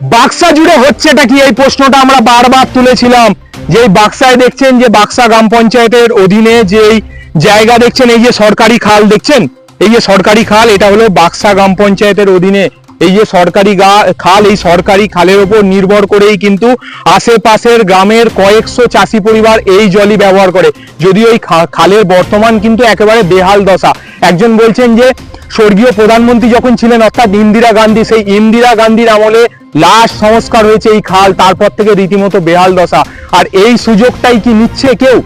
বাক্সা জুড়ে হচ্ছেটা কি? এই প্রশ্নটা আমরা বারবার তুলেছিলাম। যে বাক্সায় দেখছেন যে বাক্সা গ্রাম পঞ্চায়েতের অধীনে যে জায়গা দেখছেন, এই যে সরকারি খাল দেখছেন? এই যে সরকারি খাল, এটা হলো বাক্সা গ্রাম পঞ্চায়েতের অধীনে। এই যে সরকারি খাল, এই সরকারি খালের ওপর নির্ভর করেই কিন্তু আশেপাশের গ্রামের কয়েকশো চাষি পরিবার এই জলই ব্যবহার করে। যদিও এই খালের বর্তমান কিন্তু একেবারে বেহাল দশা। একজন বলছেন যে স্বর্গীয় প্রধানমন্ত্রী যখন ছিলেন, অর্থাৎ ইন্দিরা গান্ধী, সেই ইন্দিরা গান্ধীর আমলে লাশ সংস্কার হয়েছে এই খাল, তারপর থেকে রীতিমতো বেহাল দশা। আর এই সুযোগটাই কি নিচ্ছে কেউ?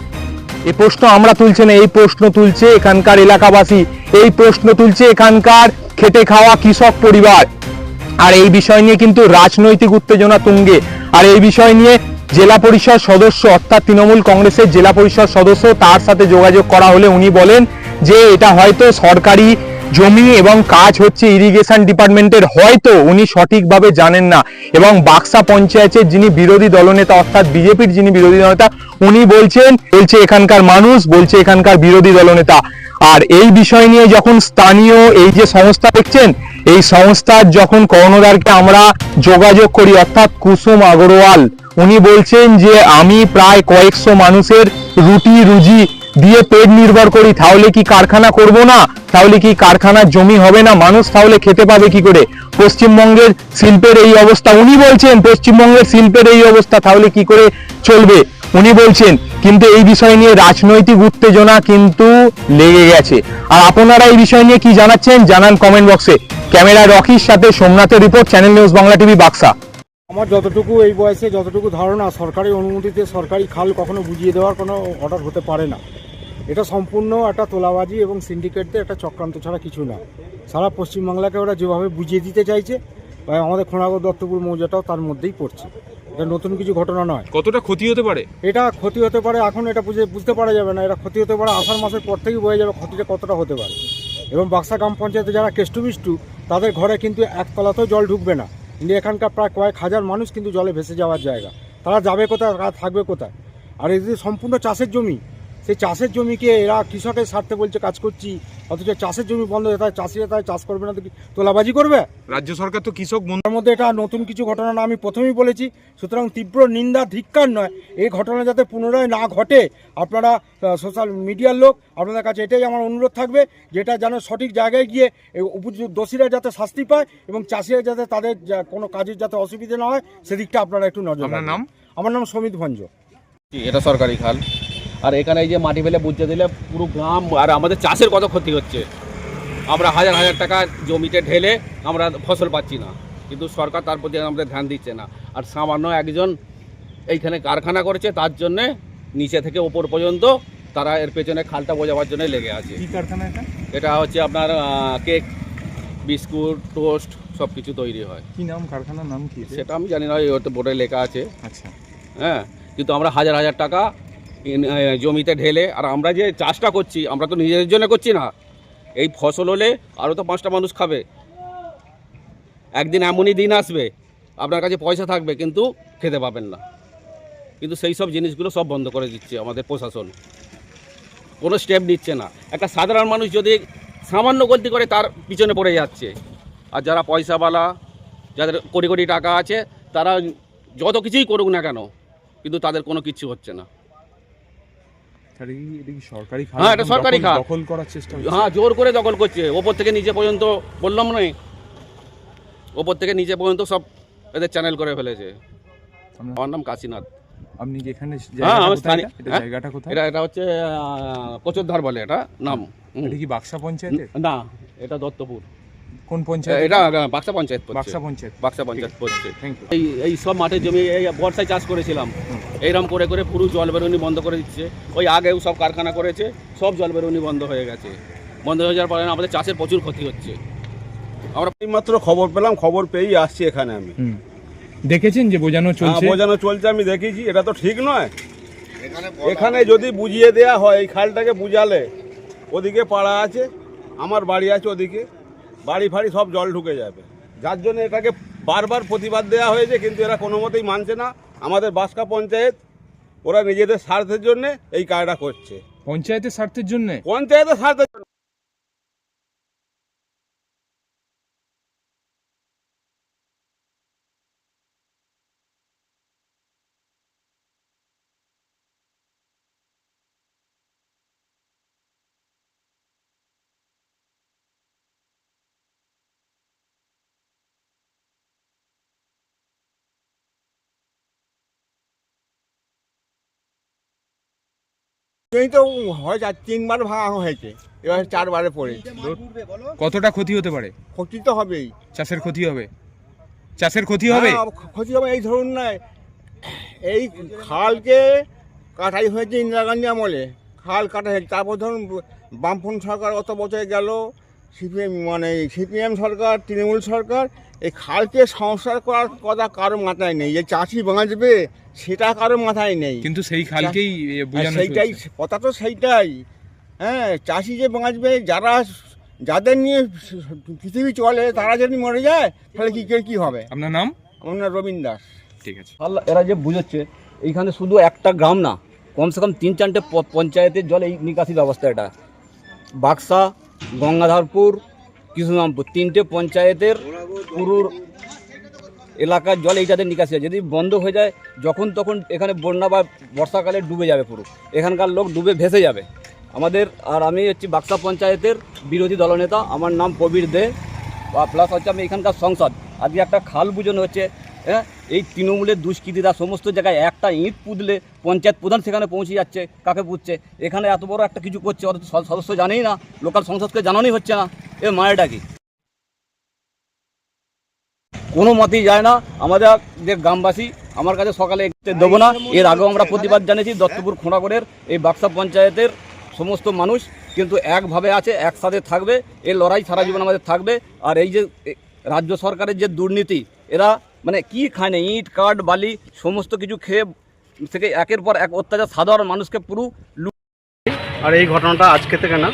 এই প্রশ্ন আমরা তুলছে না, এই প্রশ্ন তুলছে এখানকার এলাকাবাসী। এই প্রশ্ন তুলছে এখানকার খেটে খাওয়া কৃষক পরিবার। আর এই বিষয় নিয়ে কিন্তু রাজনৈতিক উত্তেজনা তুঙ্গে। আর এই বিষয় নিয়ে জেলা পরিষদ সদস্য, অর্থাৎ তৃণমূল কংগ্রেসের জেলা পরিষদ সদস্য, তার সাথে যোগাযোগ করা হলে উনি বলেন যে, এটা হয়তো সরকারি জমি এবং কাজ হচ্ছে ইরিগেশন ডিপার্টমেন্টের। হয়তো উনি সঠিকভাবে জানেন না। এবং বাক্সা পঞ্চায়েতের যিনি বিরোধী দলনেতা, অর্থাৎ বিজেপির যিনি বিরোধী দলনেতা, উনি বলছেন, বলছে এখানকার মানুষ, বলছে এখানকার বিরোধী দলনেতা। আর এই বিষয় নিয়ে যখন স্থানীয় এই যে সংস্থা দেখছেন, এই সংস্থার যখন কর্ণধারকে আমরা যোগাযোগ করি, অর্থাৎ কুসুম আগরওয়াল, উনি বলছেন যে আমি প্রায় কয়েকশো মানুষের রুটি রুজি দিয়ে পেট নির্ভর করি, তাহলে কি কারখানা করব না? তাহলে কি কারখানার জমি হবে না? মানুষ তাহলে খেতে পাবে কি করে? পশ্চিমবঙ্গের শিল্পের এই অবস্থা, উনি বলছেন পশ্চিমবঙ্গের শিল্পের এই অবস্থা তাহলে কি করে চলবে? উনি বলছেন, কিন্তু এই বিষয় নিয়ে রাজনৈতিক উত্তেজনা কিন্তু লেগে গেছে। আর আপনারা এই বিষয় নিয়ে কি জানাচ্ছেন জানান কমেন্ট বক্সে ক্যামেরা রকির সাথে সোমনাথের report channel news Bangla TV Baksa আমার যতটুকু এই বয়সে যতটুকু ধারণা সরকারি অনুমতিতে সরকারি খাল কখনো বুঝিয়ে দেওয়ার কোনো অর্ডার হতে পারে না। এটা সম্পূর্ণ একটা তোলাবাজি এবং সিন্ডিকেটদের একটা চক্রান্ত ছাড়া কিছু না। সারা পশ্চিমবাংলাকে ওরা যেভাবে বুঝিয়ে দিতে চাইছে বা আমাদের খোনাগর দত্তপুর মৌজাটাও তার মধ্যেই পড়ছে। এটা নতুন কিছু ঘটনা নয়। কতটা ক্ষতি হতে পারে? এটা ক্ষতি হতে পারে এখন এটা বুঝে বুঝতে পারা যাবে না। এটা ক্ষতি হতে পারে আষাঢ় মাসের পর থেকেই বোঝা যাবে ক্ষতিটা কতটা হতে পারে। এবং বাক্সা গ্রাম পঞ্চায়েতে যারা কেষ্টু মিষ্টু তাদের ঘরে কিন্তু একতলাতেও জল ঢুকবে না। কিন্তু এখানকার প্রায় কয়েক হাজার মানুষ কিন্তু জলে ভেসে যাওয়ার জায়গা। তারা যাবে কোথায়, তারা থাকবে কোথায়? আর এই যে সম্পূর্ণ চাষের জমি সেই চাষের জমিকে এরা কৃষকের স্বার্থে বলছে কাজ করছি। অথচ চাষের জমি বন্ধ হয়ে তাই চাষিরা তাই চাষ করবে না তো তোলাবাজি করবে? রাজ্য সরকার তো কৃষক বন্ধুর মধ্যে এটা নতুন কিছু ঘটনা না আমি প্রথমেই বলেছি সুতরাং তীব্র নিন্দা ধিক্কার নয়। এই ঘটনা যাতে পুনরায় না ঘটে আপনারা সোশ্যাল মিডিয়ার লোক আপনাদের কাছে এটাই আমার অনুরোধ থাকবে যেটা যেন সঠিক জায়গায় গিয়ে এই উপযুক্ত দোষীরা যাতে শাস্তি পায় এবং চাষিরা যাতে তাদের যা- কোনো কাজের যাতে অসুবিধা না হয় সেদিকটা আপনারা একটু নজর আপনার নাম? আমার নাম সমিত ভঞ্জ। এটা সরকারি খাল। আর এখানে এই যে মাটি ফেলে বুঝতে দিলে পুরো গ্রাম আর আমাদের চাষের কত ক্ষতি হচ্ছে। আমরা হাজার হাজার টাকা জমিতে ঢেলে আমরা ফসল পাচ্ছি না। কিন্তু সরকার তার প্রতি আমাদের ধ্যান দিচ্ছে না। আর সামান্য একজন এইখানে কারখানা করেছে তার জন্যে নিচে থেকে ওপর পর্যন্ত তারা এর পেছনে খালটা বোঝাবার জন্য লেগে আছে। এটা? হচ্ছে আপনার কেক বিস্কুট টোস্ট সব কিছু তৈরি হয়। কি নাম কারখানার নাম কি সেটা আমি জানি না ওই তো বোর্ডে লেখা আছে। আচ্ছা। হ্যাঁ কিন্তু আমরা হাজার হাজার টাকা জমিতে ঢেলে, আর আমরা যে চাষটা করছি, আমরা তো নিজেদের জন্য করছি না। এই ফসল হলে আরও তো পাঁচটা মানুষ খাবে। একদিন এমনই দিন আসবে, আপনার কাছে পয়সা থাকবে, কিন্তু খেতে পাবেন না। কিন্তু সেই সব জিনিসগুলো সব বন্ধ করে দিচ্ছে আমাদের প্রশাসন। কোনো স্টেপ নিচ্ছে না। একটা সাধারণ মানুষ যদি সামান্য গলতি করে তার পিছনে পড়ে যাচ্ছে, আর যারা পয়সাওয়ালা, যাদের কোটি কোটি টাকা আছে, তারা যত কিছুই করুক না কেন, কিন্তু তাদের কোনো কিছু হচ্ছে না। এটা এটা কি সরকারি খাল হ্যাঁ, এটা সরকারি খাল। দখল করার চেষ্টা হ্যাঁ জোর করে দখল করছে। ওপর থেকে নিচে পর্যন্ত বললাম নয় ওপর থেকে নিচে পর্যন্ত সব এদের চ্যানেল করে ফেলেছে। আমরা- নাম কাশীনাথ। আপনি কি এখানে হ্যাঁ জায়গাটা কোথায়? এটা? হচ্ছে কচুরধার বলে এটা নাম। এটা কি বাক্সা পঞ্চায়েত না এটা দত্তপুর? কোন পঞ্চায়েত এটা? বাক্সা পঞ্চায়েত বাক্সা পঞ্চায়েত। বাক্সা পঞ্চায়েত পড়ছে। থ্যাংক ইউ এই এই সব মাঠের জমি এই বর্ষায় চাষ করেছিলাম। এইরকম করে করে পুরো জল বেরোনি বন্ধ করে দিচ্ছে। ওই আগেও সব কারখানা করেছে সব জল বেরোনি বন্ধ হয়ে গেছে। বন্ধ হয়ে যাওয়ার পরে আমাদের চাষের প্রচুর ক্ষতি হচ্ছে। আমরা মাত্র খবর পেলাম খবর পেয়েই আসছি এখানে আমি। দেখেছেন যে বোঝানো হ্যাঁ, চলছে? বোঝানো চলছে আমি দেখেছি এটা তো ঠিক নয়। এখানে যদি বুঝিয়ে দেয়া হয় এই খালটাকে বুঝালে ওদিকে পাড়া আছে আমার বাড়ি আছে ওদিকে। বাড়ি ফাড়ি সব জল ঢুকে যাবে। যার জন্য এটাকে বারবার প্রতিবাদ দেওয়া হয়েছে কিন্তু এরা কোনো মতেই মানছে না। আমাদের বাসকা পঞ্চায়েত ওরা নিজেদের স্বার্থের জন্য এই কাজটা করছে। পঞ্চায়েতের স্বার্থের জন্য? পঞ্চায়েতের স্বার্থের এই তো হয় চার তিনবার ভাঙা হয়েছে। এবার চারবারে পড়ে কতটা ক্ষতি হতে পারে? ক্ষতি তো হবেই। চাষের ক্ষতি হবে? চাষের ক্ষতি হবে? ক্ষতি হবে এই ধরুন না এই খালকে কাটাই হয়েছে ইন্দিরা গান্ধী আমলে। খাল কাটা হয়েছে তারপর ধরুন বামফ্রন্ট সরকার অত বছরে গেল সিপিএম মানে সিপিএম সরকার তৃণমূল সরকার এই খালকে সংস্কার করার কথা কারও মাথায় নেই। যে চাষি বাঁচবে সেটা কারও মাথায় নেই। কিন্তু সেই খালকেই সেইটাই কথা তো সেইটাই। হ্যাঁ চাষি যে বাঁচবে যারা যাদের নিয়ে পৃথিবী চলে তারা যদি মরে যায় তাহলে কি কি হবে? আপনার নাম? আমার নাম রবীন দাস। ঠিক আছে। আল্লাহ এরা যে বুঝোচ্ছে এইখানে শুধু একটা গ্রাম না কমসে কম তিন চারটে প- পঞ্চায়েতের জল এই নিকাশি ব্যবস্থা এটা। বাক্সা গঙ্গাধরপুর, কৃষ্ণরামপুর। তিনটে পঞ্চায়েতের পুরুর এলাকার জল এইটাতে নিকাশি যদি বন্ধ হয়ে যায়, যখন তখন এখানে বন্যা বা বর্ষাকালে ডুবে যাবে পুরো। এখানকার লোক ডুবে ভেসে যাবে। আমাদের, আর আমি হচ্ছি বাক্সা পঞ্চায়েতের বিরোধী দলনেতা। আমার নাম প্রবীর দে। বা প্লাস হচ্ছে আমি এখানকার সংসদ। আজকে একটা খাল বুঝানো হচ্ছে। হ্যাঁ? এই তৃণমূলের দুষ্কৃতীরা সমস্ত জায়গায় একটা ইঁট পুঁতলে পঞ্চায়েত প্রধান সেখানে পৌঁছে যাচ্ছে, কাকে পুঁতছে? এখানে এত বড় একটা কিছু করছে স- সদস্য জানেই না, লোকাল সংসদকে জানানোই হচ্ছে না। এ মায়েরটা কি? কোনো মতেই যায় না। আমাদের যে গ্রামবাসী, আমার কাছে সকালে দেবো না। এর আগেও আমরা প্রতিবাদ জানিয়েছি দত্তপুর খোঁড়াগড়ের এই বাক্সা পঞ্চায়েতের সমস্ত মানুষ। কিন্তু একভাবে আছে, একসাথে থাকবে। এই লড়াই সারা জীবন আমাদের থাকবে। আর এই যে রাজ্য সরকারের যে দুর্নীতি, এরা মানে কি খায় না, ইট, কাঠ, বালি, সমস্ত কিছু খেয়ে থেকে একের পর এক অত্যাচার, সাধারণ মানুষকে পুরো আর এই ঘটনাটা আজকে থেকে না,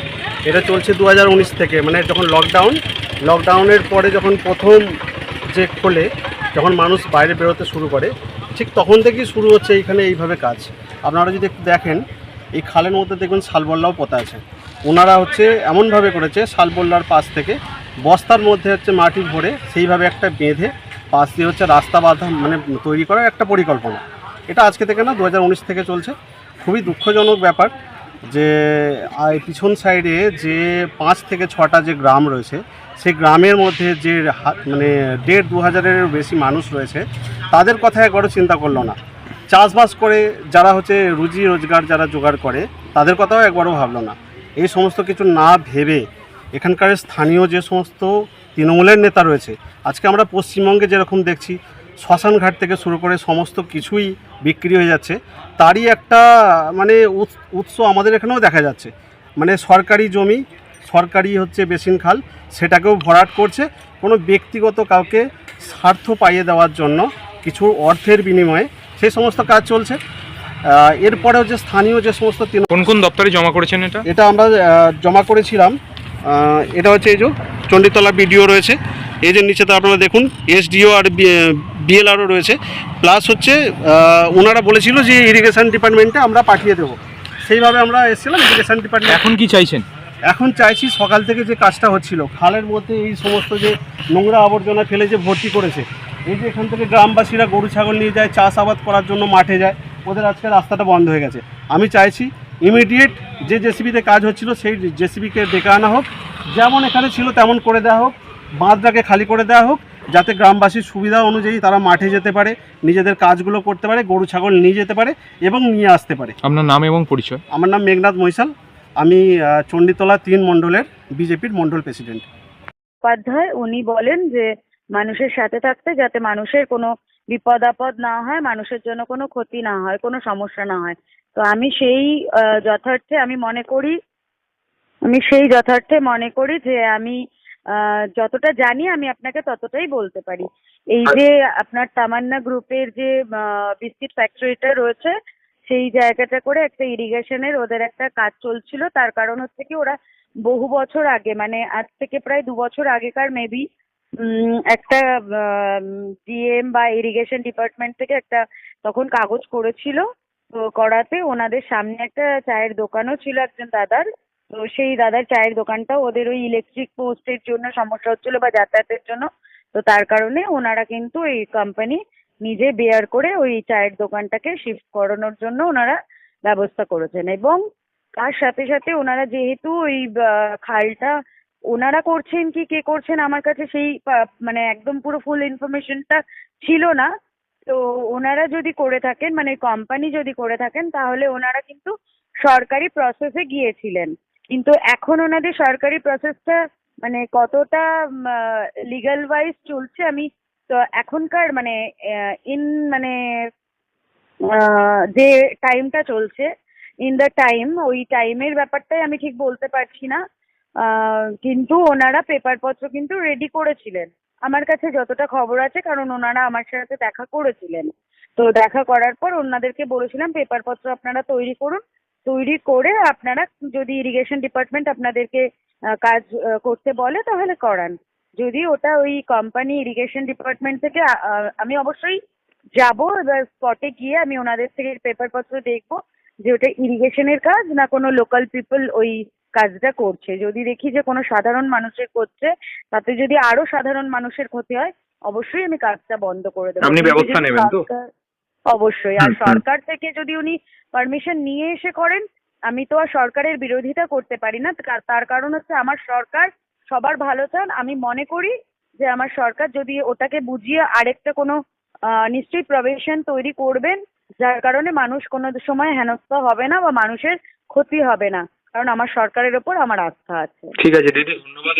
এটা চলছে দু হাজার উনিশ থেকে মানে যখন লকডাউন লকডাউনের পরে যখন প্রথম যে খোলে, যখন মানুষ বাইরে বেরোতে শুরু করে, ঠিক তখন থেকেই শুরু হচ্ছে এইখানে এইভাবে কাজ। আপনারা যদি একটু দেখেন, এই খালের মধ্যে দেখবেন শালবল্লাও পোতা আছে। ওনারা হচ্ছে এমনভাবে করেছে, শালবল্লার পাশ থেকে বস্তার মধ্যে হচ্ছে মাটি ভরে সেইভাবে একটা বেঁধে পাশ দিয়ে হচ্ছে রাস্তা বাঁধা মানে তৈরি করার একটা পরিকল্পনা। এটা আজকে থেকে না দু হাজার উনিশ থেকে চলছে। খুবই দুঃখজনক ব্যাপার যে পিছন সাইডে যে পাঁচ থেকে ছটা যে গ্রাম রয়েছে, সেই গ্রামের মধ্যে যে মানে দেড় দু হাজারের বেশি মানুষ রয়েছে, তাদের কথা একবারও চিন্তা করল না। চাষবাস করে যারা হচ্ছে রুজি রোজগার যারা জোগাড় করে, তাদের কথাও একবারও ভাবলো না। এই সমস্ত কিছু না ভেবে এখানকার স্থানীয় যে সমস্ত তৃণমূলের নেতা রয়েছে। আজকে আমরা পশ্চিমবঙ্গে যেরকম দেখছি শ্মশানঘাট থেকে শুরু করে সমস্ত কিছুই বিক্রি হয়ে যাচ্ছে। তারই একটা মানে উৎস- উৎস আমাদের এখানেও দেখা যাচ্ছে। মানে সরকারি জমি সরকারি হচ্ছে বেসিন খাল সেটাকেও ভরাট করছে। কোনো ব্যক্তিগত কাউকে স্বার্থ পাইয়ে দেওয়ার জন্য কিছু অর্থের বিনিময়ে সেই সমস্ত কাজ চলছে। এরপরেও যে স্থানীয় যে সমস্ত কোন কোন দপ্তরে জমা করেছেন এটা? এটা আমরা জমা করেছিলাম এটা হচ্ছে এই যে চণ্ডীতলা বিডিও রয়েছে। এই যে নিচেতে আপনারা দেখুন এসডিও আর বিএলআরও রয়েছে। প্লাস হচ্ছে ওনারা বলেছিল যে ইরিগেশন ডিপার্টমেন্টে আমরা পাঠিয়ে দেবো। সেইভাবে আমরা এসেছিলাম ইরিগেশন ডিপার্টমেন্ট। এখন কি চাইছেন? এখন চাইছি সকাল থেকে যে কাজটা হচ্ছিল খালের মধ্যে এই সমস্ত যে নোংরা আবর্জনা ফেলে যে ভর্তি করেছে এই যে এখান থেকে গ্রামবাসীরা গরু ছাগল নিয়ে যায় চাষাবাদ করার জন্য মাঠে যায় ওদের আজকে রাস্তাটা বন্ধ হয়ে গেছে। আমি চাইছি ইমিডিয়েট যে জেসিবিতে কাজ হচ্ছিল সেই জেসিবিকে ডেকে আনা হোক। যেমন এখানে ছিল তেমন করে দেওয়া হোক। বাঁধটাকে খালি করে দেওয়া হোক যাতে গ্রামবাসীর সুবিধা অনুযায়ী তারা মাঠে যেতে পারে নিজেদের কাজগুলো করতে পারে গরু ছাগল নিয়ে যেতে পারে এবং নিয়ে আসতে পারে। আপনার নাম এবং পরিচয়? আমার নাম মেঘনাথ মৈশাল আমি আহ, চণ্ডীতলা তিন মণ্ডলের বিজেপির মণ্ডল প্রেসিডেন্ট। উপাধ্যায় উনি বলেন যে মানুষের সাথে থাকতে যাতে মানুষের কোনো বিপদ আপদ না হয় মানুষের জন্য কোনো ক্ষতি না হয় কোনো সমস্যা না হয়। তো আমি সেই যথার্থে আমি মনে করি, আমি সেই যথার্থে মনে করি যে আমি যতটা জানি আমি আপনাকে ততটাই বলতে পারি। এই যে আপনার তামান্না গ্রুপের যে বিস্কিট ফ্যাক্টরিটা রয়েছে, সেই জায়গাটা করে একটা ইরিগেশনের ওদের একটা কাজ চলছিল। তার কারণ হচ্ছে কি ওরা বহু বছর আগে মানে আজ থেকে প্রায় দু বছর আগেকার মেবি একটা ডিএম বা ইরিগেশন ডিপার্টমেন্ট থেকে একটা তখন কাগজ করেছিল। তো করাতে ওনাদের সামনে একটা চায়ের দোকানও ছিল একজন দাদার। তো সেই দাদার চায়ের দোকানটা ওদের ওই ইলেকট্রিক পোস্টের জন্য সমস্যা হচ্ছিল বা যাতায়াতের জন্য। তো তার কারণে ওনারা কিন্তু এই কোম্পানি নিজে বেয়ার করে ওই চায়ের দোকানটাকে শিফট করানোর জন্য ওনারা ব্যবস্থা করেছেন। এবং তার সাথে সাথে ওনারা যেহেতু ওই খালটা ওনারা করছেন কি, কে করছেন আমার কাছে সেই মানে একদম পুরো ফুল ইনফরমেশনটা ছিল না। তো ওনারা যদি করে থাকেন মানে কোম্পানি যদি করে থাকেন, তাহলে ওনারা কিন্তু সরকারি প্রসেসে গিয়েছিলেন। কিন্তু এখন ওনাদের সরকারি প্রসেসটা মানে কতটা লিগাল ওয়াইজ চলছে, আমি তো এখনকার মানে ইন মানে যে টাইমটা চলছে ইন দ্য টাইম ওই টাইমের ব্যাপারটাই আমি ঠিক বলতে পারছি না। কিন্তু ওনারা পেপারপত্র কিন্তু রেডি করেছিলেন। আমার কাছে যতটা খবর আছে, কারণ ওনারা আমার সাথে দেখা করেছিলেন। তো দেখা করার পর ওনাদেরকে বলেছিলাম, পেপারপত্র আপনারা তৈরি করুন। তৈরি করে আপনারা যদি ইরিগেশন ডিপার্টমেন্ট আপনাদেরকে কাজ করতে বলে, তাহলে করান। যদি ওটা ওই কোম্পানি ইরিগেশন ডিপার্টমেন্ট থেকে আমি অবশ্যই যাব, এবার স্পটে গিয়ে আমি ওনাদের থেকে পেপারপত্র দেখব যে ওটা ইরিগেশনের কাজ না কোনো লোকাল পিপল ওই কাজটা করছে। যদি দেখি যে কোনো সাধারণ মানুষের করছে তাতে যদি আরও সাধারণ মানুষের ক্ষতি হয় অবশ্যই আমি কাজটা বন্ধ করে দেবো। আপনি ব্যবস্থা নেবেন তো? অবশ্যই। আর। সরকার থেকে যদি উনি পারমিশন নিয়ে এসে করেন আমি তো আর সরকারের বিরোধিতা করতে পারি না। তার- কারণ হচ্ছে আমার সরকার সবার ভালো চান। আমি মনে করি যে আমার সরকার যদি ওটাকে বুঝিয়ে আরেকটা কোনো নিশ্চয়ই প্রভিশন তৈরি করবেন যার কারণে মানুষ কোনো সময় হেনস্থা হবে না বা মানুষের ক্ষতি হবে না। কারণ আমার সরকারের ওপর আমার আস্থা আছে। ঠিক আছে দিদি ধন্যবাদ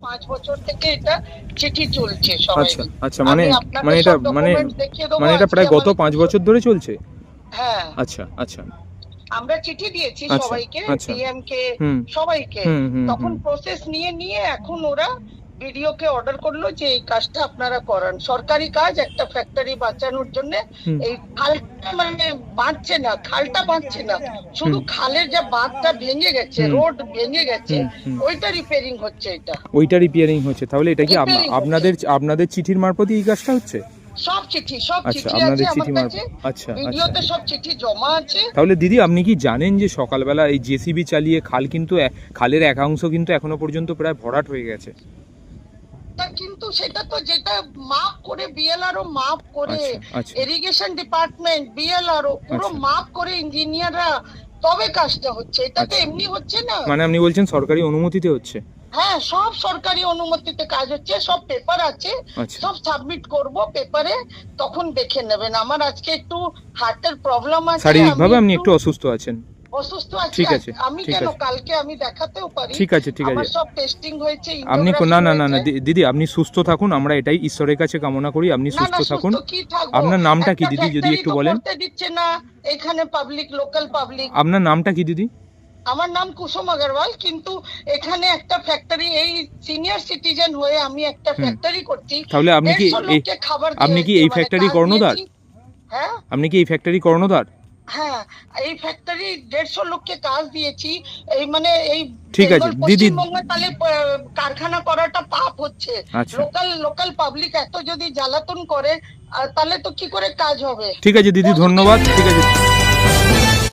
পাঁচ বছর থেকে এটা চিঠি চলছে আচ্ছা আচ্ছা মানে মানে এটা মানে মানে এটা প্রায় গত পাঁচ বছর ধরে চলছে? হ্যাঁ। আচ্ছা আচ্ছা। আমরা চিঠি দিয়েছি আচ্ছা, সবাইকে। ডিএম কে হুম। সবাইকে। তখন প্রসেস নিয়ে নিয়ে এখন ওরা বিডিও কে অর্ডার করল যে এই কাজটা আপনারা করান। সরকারি কাজ একটা ফ্যাক্টরি বাঁচানোর জন্য এই খালটা মানে বাঁচছে না খালটা বাঁচছে না। শুধু খালের যে বাঁধটা ভেঙে গেছে রোড ভেঙে গেছে। ওইটা রিপেয়ারিং হচ্ছে এটা। ওইটা রিপেয়ারিং হচ্ছে। তাহলে এটা কি। আপনাদের আপনাদের চিঠির মারফতই এই কাজটা হচ্ছে? সব চিঠি সব আচ্ছা চিঠি আছে আমার কাছে। আচ্ছা আচ্ছা। ভিডিওতে সব চিঠি জমা আছে। তাহলে দিদি আপনি কি জানেন যে সকালবেলা এই জেসিবি চালিয়ে খাল কিন্তু খালের এক অংশ কিন্তু এখনও পর্যন্ত প্রায় ভরাট হয়ে গেছে? সেটা তো যেটা মাপ করে বিএলআরও মাপ করে আচ্ছা আচ্ছা। ইরিগেশন ডিপার্টমেন্ট বিএলআরও পুরো আচ্ছা। মাপ করে ইঞ্জিনিয়াররা তবে কাজটা হচ্ছে। এটা তো আচ্ছা। এমনি হচ্ছে না। মানে আপনি বলছেন সরকারি অনুমতিতে হচ্ছে? হ্যাঁ সব সরকারি অনুমতিতে কাজ হচ্ছে সব পেপার আছে। আচ্ছা। সব সাবমিট করব পেপারে তখন দেখে নেবেন। আমার আজকে একটু হার্টের প্রবলেম আছে শারীরিকভাবে আপনি একটু অসুস্থ আছেন। অসুস্থ আছি ঠিক আছে, আমি কেন। কালকে আমি দেখাতেও পারি? ঠিক আছে ঠিক আছে। সব টেস্টিং হয়েছে আপনি না না না না দিদি আপনি সুস্থ থাকুন আমরা এটাই ঈশ্বরের কাছে কামনা করি আপনি সুস্থ থাকুন? আপনার নামটা কি দিদি যদি একটু বলেন। দিচ্ছে না এখানে পাবলিক লোকাল পাবলিক আপনার নামটা কি দিদি? আমার নাম কুসুম আগরওয়াল কিন্তু এখানে একটা ফ্যাক্টরি এই সিনিয়র সিটিজেন হয়ে আমি একটা ফ্যাক্টরি করছি। তাহলে আপনি কি আপনি কি এই মানে factory কাজ কর্ণধার? হ্যাঁ? আপনি কি এই ফ্যাক্টরি কর্ণধার? হ্যাঁ এই ফ্যাক্টরি দেড়শো লোককে কাজ দিয়েছি। এই মানে এই ঠিক আছে, দিদি- পশ্চিমবঙ্গে তাহলে কারখানা করাটা পাপ হচ্ছে। লোকাল লোকাল পাবলিক এত যদি জ্বালাতন করে তাহলে তো কি করে কাজ হবে? ঠিক আছে দিদি ধন্যবাদ। ঠিক আছে।